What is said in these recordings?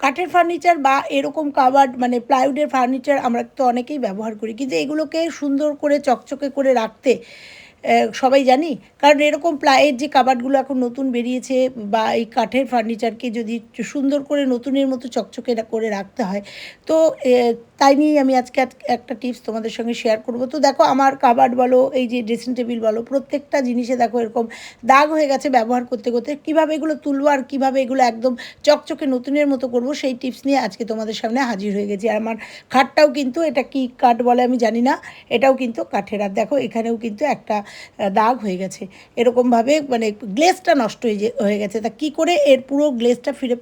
কাঠের ফার্নিচার বা এরকম কাবার্ড মানে প্লাইউডের ফার্নিচার আমরা তো অনেকেই ব্যবহার করি। কিন্তু এগুলোকে সুন্দর করে চকচকে করে রাখতে সবাই জানি। কারণ এরকম প্লাইয়ের যে কাবার্ডগুলো এখন নতুন বেরিয়েছে বা এই কাঠের ফার্নিচারকে যদি সুন্দর করে নতুনের মতো চকচকে করে রাখতে হয়, তো তাই নিয়েই আমি আজকে এক- একটা টিপস তোমাদের সঙ্গে শেয়ার করব। তো দেখো আমার কাবার্ড বলো, এই যে ড্রেসিং টেবিল বলো, প্রত্যেকটা জিনিসে দেখো এরকম দাগ হয়ে গেছে ব্যবহার করতে করতে। কীভাবে এগুলো তুলবো আর কীভাবে এগুলো একদম চকচকে নতুনের মতো করব, সেই টিপস নিয়ে আজকে তোমাদের সামনে হাজির হয়ে গেছি। আর আমার খাটটাও কিন্তু এটা কি কাঠ বলে আমি জানি না, এটাও কিন্তু কাঠের। আর দেখো এখানেও কিন্তু একটা দাগ হয়ে গেছে। এরকমভাবে মানে গ্লেসটা নষ্ট হয়ে হয়ে গেছে। তা কি করে এর পুরো গ্লেসটা ফিরে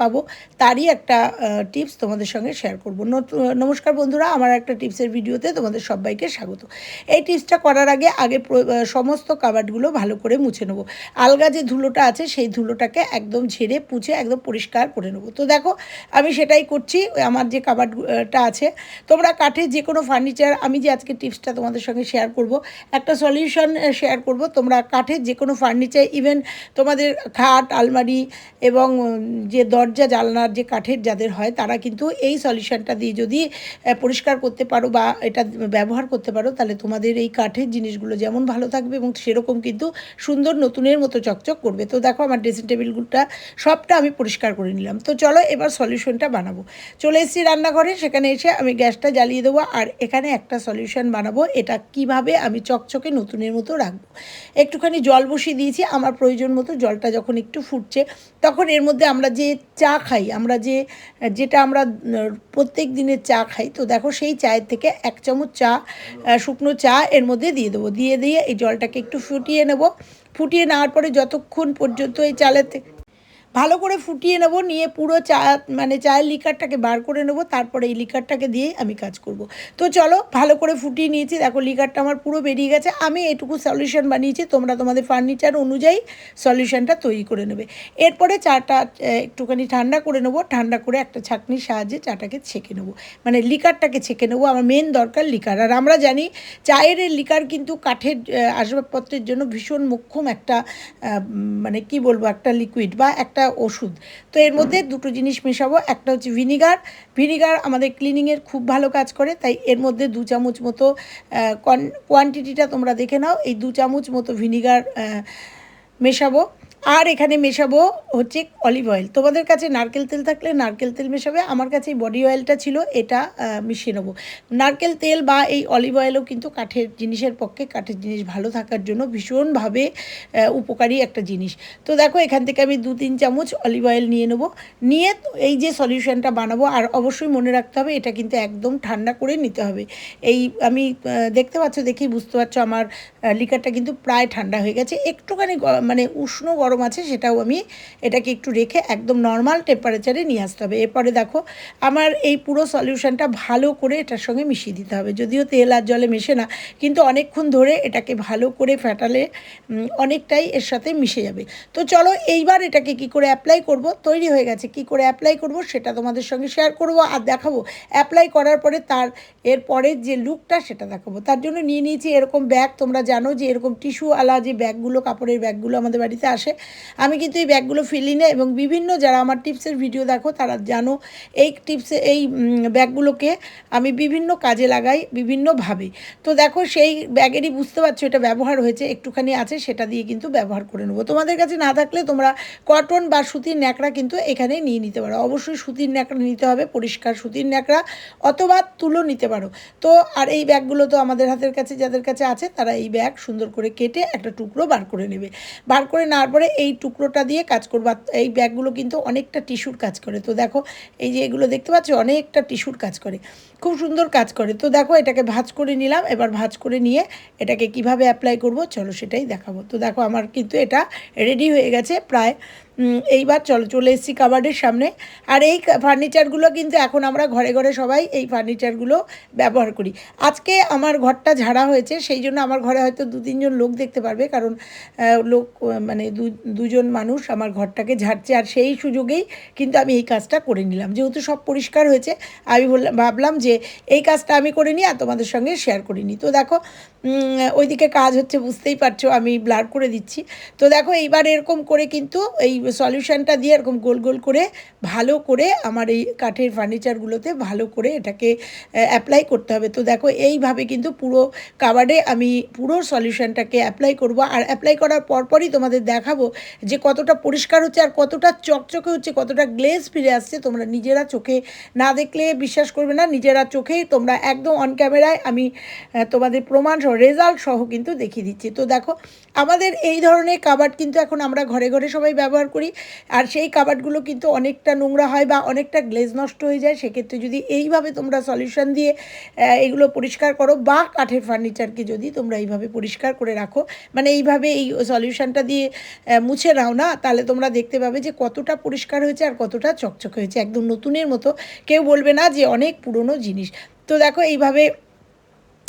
পাবো? তারই একটা টিপস তোমাদের সঙ্গে শেয়ার করব। নমস্কার বন্ধুরা, আমার একটা টিপসের ভিডিওতে তোমাদের সবাইকে স্বাগত। এই টিপসটা করার আগে আগে সমস্ত কাবার্ডগুলো ভালো করে মুছে নেব। আলগা যে ধুলোটা আছে, সেই ধুলোটাকে একদম ঝেড়ে, পুছে একদম পরিষ্কার করে নেব। তো দেখো, আমি সেটাই করছি আমার যে কাবার্ডটা আছে। তোমরা কাঠের যে কোনো ফার্নিচার আমি যে আজকে টিপসটা তোমাদের সঙ্গে শেয়ার করব, একটা সলিউশন শেয়ার করব। তোমরা কাঠের যে কোনো ফার্নিচার ইভেন তোমাদের খাট, আলমারি এবং যে দরজা, জানলার যে কাঠের যাদের হয়, তারা কিন্তু এই সলিউশনটা দিয়ে যদি পরিষ্কার করতে পারো বা এটা ব্যবহার করতে পারো, তাহলে তোমাদের এই কাঠের জিনিসগুলো যেমন ভালো থাকবে এবং সেরকম কিন্তু সুন্দর নতুনের মতো চকচক করবে। তো দেখো আমার ড্রেসিং টেবিলগুলোটা সবটা আমি পরিষ্কার করে নিলাম। তো চলো এবার সলিউশনটা বানাবো। চলে এসেছি রান্নাঘরে, সেখানে এসে আমি গ্যাসটা জ্বালিয়ে দেবো। আর এখানে একটা সলিউশন বানাবো। এটা কীভাবে আমি চকচকে নতুনের মতো রাখব। একটুখানি জল বসিয়ে দিয়েছি, আমার প্রয়োজন মতো জলটা যখন একটু ফুটছে, তখন এর মধ্যে আমরা যে চা খাই, আমরা যে, যেটা আমরা, প্রত্যেক দিনের চা খাই, তো দেখো সেই চায়ের থেকে এক চামচ চা শুকনো চা এর মধ্যে দিয়ে দেবো। দিয়ে দিয়ে এই জলটাকে একটু ফুটিয়ে নেব। ফুটিয়ে নেওয়ার পরে যতক্ষণ পর্যন্ত এই চালের থেকে ভালো করে ফুটিয়ে নেব, নিয়ে পুরো চা মানে চায়ের লিকারটাকে বার করে নেব, তারপরে এই লিকারটাকে দিয়ে আমি কাজ করব। তো চলো, ভালো করে ফুটিয়ে নিয়েছি, দেখো লিকারটা আমার পুরো বেরিয়ে গেছে। আমি এটুকু সলিউশন বানিয়েছি, তোমরা তোমাদের ফার্নিচার অনুযায়ী সলিউশনটা তৈরি করে নেবে। এরপরে চাটা একটুখানি ঠান্ডা করে নেব, ঠান্ডা করে একটা ছাঁকনির সাহায্যে চাটাকে ছেঁকে নেব। মানে লিকারটাকে ছেঁকে নেব, আমার মেন দরকার লিকার। আর আমরা জানি, চায়ের লিকার কিন্তু কাঠের আসবাবপত্রের জন্য ভীষণ মোক্ষম একটা মানে কি বলব, একটা লিকুইড বা একটা ওষুধ। তো এর মধ্যে দুটো জিনিস মেশাবো। একটা হচ্ছে ভিনিগার। ভিনিগার আমাদের ক্লিনিংয়ের খুব ভালো কাজ করে, তাই এর মধ্যে দু চামচ মতো কোয়ান্টিটিটা তোমরা দেখে নাও। এই দু চামচ মতো ভিনিগার মেশাবো। আর এখানে মেশাবো হচ্ছে অলিভ অয়েল। তোমাদের কাছে নারকেল তেল থাকলে নারকেল তেল মেশাবে, আমার কাছে এই বডি অয়েলটা ছিল, এটা মিশিয়ে নেব। নারকেল তেল বা এই অলিভ অয়েলও কিন্তু কাঠের জিনিসের পক্ষে কাঠের জিনিস ভালো থাকার জন্য ভীষণভাবে উপকারী একটা জিনিস। তো দেখো, এখান থেকে আমি দু তিন চামচ অলিভ অয়েল নিয়ে নেব। নিয়ে এই যে সলিউশনটা বানাবো, আর অবশ্যই মনে রাখতে হবে, এটা কিন্তু একদম ঠান্ডা করে নিতে হবে। এই আমি দেখতে পাচ্ছ দেখি বুঝতে পারছ আমার লিকারটা কিন্তু প্রায় ঠান্ডা হয়ে গেছে। একটুখানি মানে উষ্ণ গরম আছে সেটাও আমি এটাকে একটু রেখে একদম নর্মাল টেম্পারেচারে নিয়ে আসতে হবে। এরপরে দেখো, আমার এই পুরো সলিউশনটা ভালো করে এটার সঙ্গে মিশিয়ে দিতে হবে। যদিও তেল আর জলে মেশে না, কিন্তু অনেকক্ষণ ধরে এটাকে ভালো করে ফেটালে অনেকটাই এর সাথে মিশে যাবে। তো চলো এইবার এটাকে কি করে অ্যাপ্লাই করব? তৈরি হয়ে গেছে। কি করে অ্যাপ্লাই করব? সেটা তোমাদের সঙ্গে শেয়ার করব আর দেখাবো। অ্যাপ্লাই করার পরে তার, এর পরের যে লুকটা সেটা দেখাবো। তার জন্য নিয়ে নিয়েছি এরকম ব্যাগ তোমরা জানো যে এরকম টিস্যু আলা যে ব্যাগগুলো কাপড়ের ব্যাগগুলো আমাদের বাড়িতে আসে আমি কিন্তু এই ব্যাগগুলো ফেলি না এবং বিভিন্ন যারা আমার টিপসের ভিডিও দেখো, তারা জানো এই টিপসে, এই ব্যাগগুলোকে আমি বিভিন্ন কাজে লাগাই বিভিন্নভাবে। তো দেখো সেই ব্যাগেরই বুঝতে পারছ এটা ব্যবহার হয়েছে, একটুখানি আছে, সেটা দিয়ে কিন্তু ব্যবহার করে নেব। তোমাদের কাছে না থাকলে তোমরা কটন বা সুতির ন্যাকড়া কিন্তু এখানে নিয়ে নিতে পারো। অবশ্যই সুতির ন্যাকড়া নিতে হবে, পরিষ্কার সুতির ন্যাকড়া, অথবা তুলো নিতে পারো। তো আর এই ব্যাগগুলো তো আমাদের হাতের কাছে, যাদের কাছে আছে, তারা এই ব্যাগ সুন্দর করে কেটে একটা টুকরো বার করে নেবে। বার করে নেওয়ার পরে এই টুকরোটা দিয়ে কাজ করব। এই ব্যাগগুলো কিন্তু অনেকটা টিস্যুর কাজ করে। তো দেখো, এই যে এগুলো দেখতে পাচ্ছ? অনেকটা টিস্যুর কাজ করে। খুব সুন্দর কাজ করে। তো দেখো, এটাকে ভাঁজ করে নিলাম। এবার ভাঁজ করে নিয়ে এটাকে কীভাবে অ্যাপ্লাই করব, চলো সেটাই দেখাবো। তো দেখো, আমার কিন্তু এটা রেডি হয়ে গেছে প্রায়। এইবার চলো, চলে এসেছি কাবার্ডের সামনে। আর এই ফার্নিচারগুলো কিন্তু এখন আমরা ঘরে ঘরে সবাই এই ফার্নিচারগুলো ব্যবহার করি। আজকে আমার ঘরটা ঝাড়া হয়েছে, সেই জন্য আমার ঘরে হয়তো দু, তিনজন লোক দেখতে পারবে। কারণ লোক মানে দুজন মানুষ আমার ঘরটাকে ঝাড়ছে। আর সেই সুযোগেই কিন্তু আমি এই কাজটা করে নিলাম। যেহেতু সব পরিষ্কার হয়েছে, আমি বললাম, ভাবলাম যে এই কাজটা আমি করে নিই আর তোমাদের সঙ্গে শেয়ার করিনি তো দেখো ওইদিকে কাজ হচ্ছে, বুঝতেই পারছ, আমি ব্লার করে দিচ্ছি। তো দেখো, এইবার এরকম করে কিন্তু এই সলিউশনটা দিয়ে এরকম গোল গোল করে ভালো করে আমার এই কাঠের ফার্নিচারগুলোতে ভালো করে এটাকে অ্যাপ্লাই করতে হবে। তো দেখো, এইভাবে কিন্তু পুরো কাবার্ডে আমি পুরো সলিউশনটাকে অ্যাপ্লাই করব। আর অ্যাপ্লাই করার পরপরই তোমাদের দেখাবো যে কতটা পরিষ্কার হচ্ছে আর কতটা চকচকে হচ্ছে, কতটা গ্লেজ ফিরে আসছে। তোমরা নিজেরা চোখে না দেখলে বিশ্বাস করবে না, নিজেরা চোখেই তোমরা একদম অন ক্যামেরায় আমি তোমাদের প্রমাণ সহ রেজাল্ট সহ কিন্তু দেখিয়ে দিচ্ছি। তো দেখো, আমাদের এই ধরনের কাবার্ড কিন্তু এখন আমরা ঘরে ঘরে সবাই ব্যবহার করি। আর সেই কাবার্ডগুলো কিন্তু অনেকটা নোংরা হয় বা অনেকটা গ্লেজ নষ্ট হয়ে যায়। সেক্ষেত্রে যদি এইভাবে তোমরা সলিউশন দিয়ে এগুলো পরিষ্কার করো বা কাঠের ফার্নিচারকে যদি তোমরা এইভাবে পরিষ্কার করে রাখো মানে এইভাবে এই সলিউশনটা দিয়ে মুছে নাও না, তাহলে তোমরা দেখতে পাবে যে কতটা পরিষ্কার হয়েছে আর কতটা চকচকে হয়েছে। একদম নতুনের মতো। কেউ বলবে না যে অনেক পুরনো জিনিস তো দেখো এইভাবে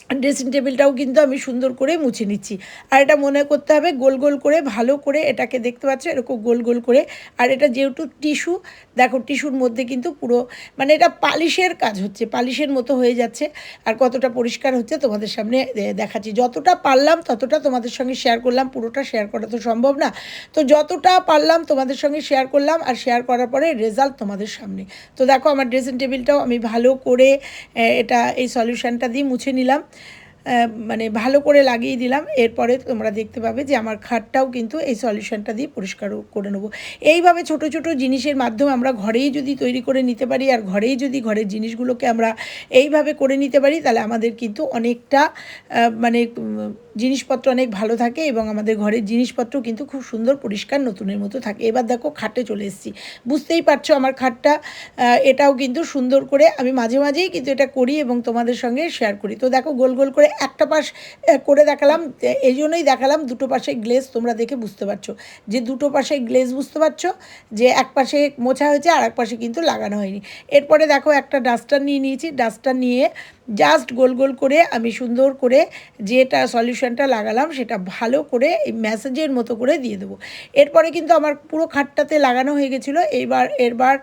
ড্রেসিং টেবিলটাও কিন্তু আমি সুন্দর করে মুছে নিচ্ছি। আর এটা মনে করতে হবে গোল গোল করে, ভালো করে এটাকে দেখতে পাচ্ছ, এরকম গোল গোল করে। আর এটা যেহেতু টিস্যু, দেখো টিস্যুর মধ্যে কিন্তু পুরো মানে এটা পালিশের কাজ হচ্ছে, পালিশের মতো হয়ে যাচ্ছে। আর কতটা পরিষ্কার হচ্ছে তোমাদের সামনে দেখাচ্ছি। যতটা পারলাম ততটা তোমাদের সঙ্গে শেয়ার করলাম, পুরোটা শেয়ার করা তো সম্ভব না। তো যতটা পারলাম তোমাদের সঙ্গে শেয়ার করলাম, আর শেয়ার করার পরে রেজাল্ট তোমাদের সামনে। তো দেখো আমার ড্রেসিং টেবিলটাও আমি ভালো করে এটা এই সলিউশনটা দিয়ে মুছে নিলাম। মানে ভালো করে লাগিয়ে দিলাম। এরপরে তোমরা দেখতে পাবে যে আমার খাটটাও কিন্তু এই সলিউশনটা দিয়ে পরিষ্কার করে নেব। এইভাবে ছোট ছোট জিনিসের মাধ্যমে আমরা ঘরেই যদি তৈরি করে নিতে পারি আর ঘরেই যদি ঘরের জিনিসগুলোকে আমরা এইভাবে করে নিতে পারি, তাহলে আমাদের কিন্তু অনেকটা মানে জিনিসপত্র অনেক ভালো থাকে এবং আমাদের ঘরের জিনিসপত্র কিন্তু খুব সুন্দর, পরিষ্কার, নতুনের মতো থাকে। এবার দেখো খাটে চলে এসেছি। বুঝতেই পারছ আমার খাটটা এটাও কিন্তু সুন্দর করে আমি মাঝে মাঝেই কিন্তু এটা করি এবং তোমাদের সঙ্গে শেয়ার করি। তো দেখো গোল গোল করে একটা পাশ করে দেখালাম। এই জন্যই দেখালাম দুটো পাশে গ্লেজ তোমরা দেখে বুঝতে পারছ। যে দুটো পাশে গ্লেজ বুঝতে পারছ, যে এক পাশে মোছা হয়েছে আর এক পাশে কিন্তু লাগানো হয়নি। এরপরে দেখো একটা ডাস্টার নিয়ে নিয়েছি। ডাস্টার নিয়ে জাস্ট গোল গোল করে আমি সুন্দর করে যেটা সলিউশনটা লাগালাম, সেটা ভালো করে এই ম্যাসেজের মতো করে দিয়ে দেবো। এরপরে কিন্তু আমার পুরো খাটটাতে লাগানো হয়ে গেছিল। এইবার, এরবার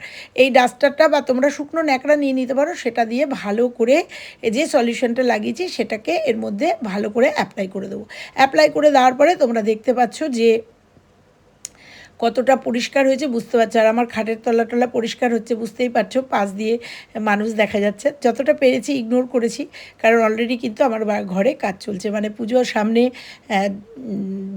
এই ডাস্টারটা বা তোমরা শুকনো ন্যাকড়া নিয়ে নিতে পারো, সেটা দিয়ে ভালো করে যে সলিউশনটা লাগিয়েছি, সেটাকে এর মধ্যে ভালো করে অ্যাপ্লাই করে দেবো। অ্যাপ্লাই করে দেওয়ার পরে তোমরা দেখতে পাচ্ছ যে কতটা পরিষ্কার হয়েছে বুঝতে পারছ আর আমার খাটের তলা টলা পরিষ্কার হচ্ছে, বুঝতেই পারছ, পাশ দিয়ে মানুষ দেখা যাচ্ছে। যতটা পেরেছি ইগনোর করেছি, কারণ অলরেডি কিন্তু আমার ঘরে কাজ চলছে। মানে পুজোর সামনে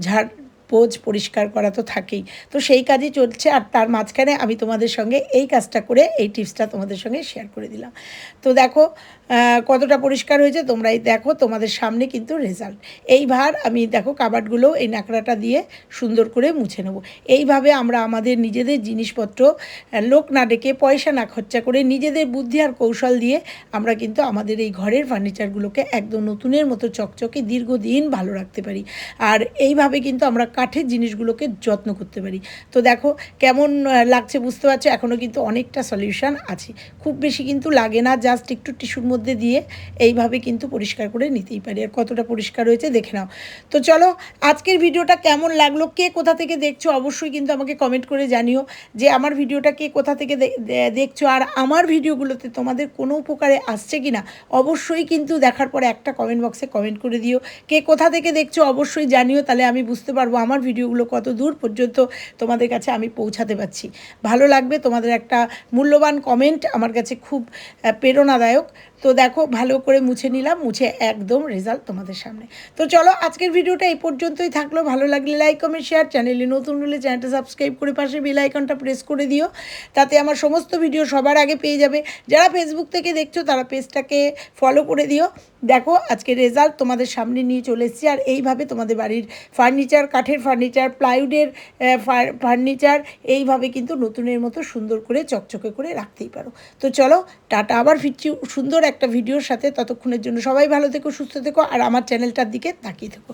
ঝাড় পোজ পরিষ্কার করা তো থাকেই। তো সেই কাজই চলছে আর তার মাঝখানে আমি তোমাদের সঙ্গে এই কাজটা করে এই টিপসটা তোমাদের সঙ্গে শেয়ার করে দিলাম। তো দেখো কতটা পরিষ্কার হয়েছে তোমরাই দেখো, তোমাদের সামনে কিন্তু রেজাল্ট এইবার আমি দেখো কাবার্ডগুলো এই ন্যাকড়াটা দিয়ে সুন্দর করে মুছে নেব। এইভাবে আমরা আমাদের নিজেদের জিনিসপত্র লোক না ডেকে পয়সা না খরচা করে নিজেদের বুদ্ধি আর কৌশল দিয়ে আমরা কিন্তু আমাদের এই ঘরের ফার্নিচারগুলোকে একদম নতুনের মতো চকচকে দীর্ঘদিন ভালো রাখতে পারি। আর এইভাবে কিন্তু আমরা কাঠের জিনিসগুলোকে যত্ন করতে পারি। তো দেখো কেমন লাগছে বুঝতে পারছ? এখনও কিন্তু অনেকটা সলিউশন আছে। খুব বেশি কিন্তু লাগে না জাস্ট একটু টিস্যুর মধ্যে দিয়ে এইভাবে কিন্তু পরিষ্কার করে নিতেই পারি। আর কতটা পরিষ্কার হয়েছে দেখে নাও। তো চলো, আজকের ভিডিওটা কেমন লাগল? কে কোথা থেকে দেখছ অবশ্যই কিন্তু আমাকে কমেন্ট করে জানিও যে আমার ভিডিওটা কে কোথা থেকে দেখছ। আর আমার ভিডিওগুলোতে তোমাদের কোনো উপকারে আসছে কি না অবশ্যই কিন্তু দেখার পরে একটা কমেন্ট বক্সে কমেন্ট করে দিও। কে কোথা থেকে দেখছ অবশ্যই জানিও, তাহলে আমি বুঝতে পারব আমার ভিডিওগুলো কত দূর পর্যন্ত তোমাদের কাছে আমি পৌঁছাতে পারছি। ভালো লাগবে তোমাদের একটা মূল্যবান কমেন্ট আমার কাছে খুব প্রেরণাদায়ক। তো দেখো, ভালো করে মুছে নিলাম, মুছে একদম রেজাল্ট তোমাদের সামনে। তো চলো, আজকের ভিডিওটা এই পর্যন্তই থাকল। ভালো লাগলে লাইক কমেন্ট শেয়ার চ্যানেলে নতুন হলে চ্যানেলটা সাবস্ক্রাইব করে পাশে বেল আইকনটা প্রেস করে দিও। তাতে আমার সমস্ত ভিডিও সবার আগে পেয়ে যাবে। যারা ফেসবুক থেকে দেখছ, তারা পেজটাকে ফলো করে দিও। দেখো, আজকে রেজাল্ট তোমাদের সামনে নিয়ে চলে এসেছি। আর এইভাবে তোমাদের বাড়ির ফার্নিচার কাঠের ফার্নিচার প্লাইউডের ফার্নিচার এইভাবে কিন্তু নতুনের মতো সুন্দর করে চকচকে করে রাখতেই পারো। তো চলো, টাটা, আবার ফিরছি সুন্দর একটা ভিডিওর সাথে। ততক্ষণের জন্য সবাই ভালো থেকো, সুস্থ থেকো, আর আমার চ্যানেলটার দিকে তাকিয়ে থেকো।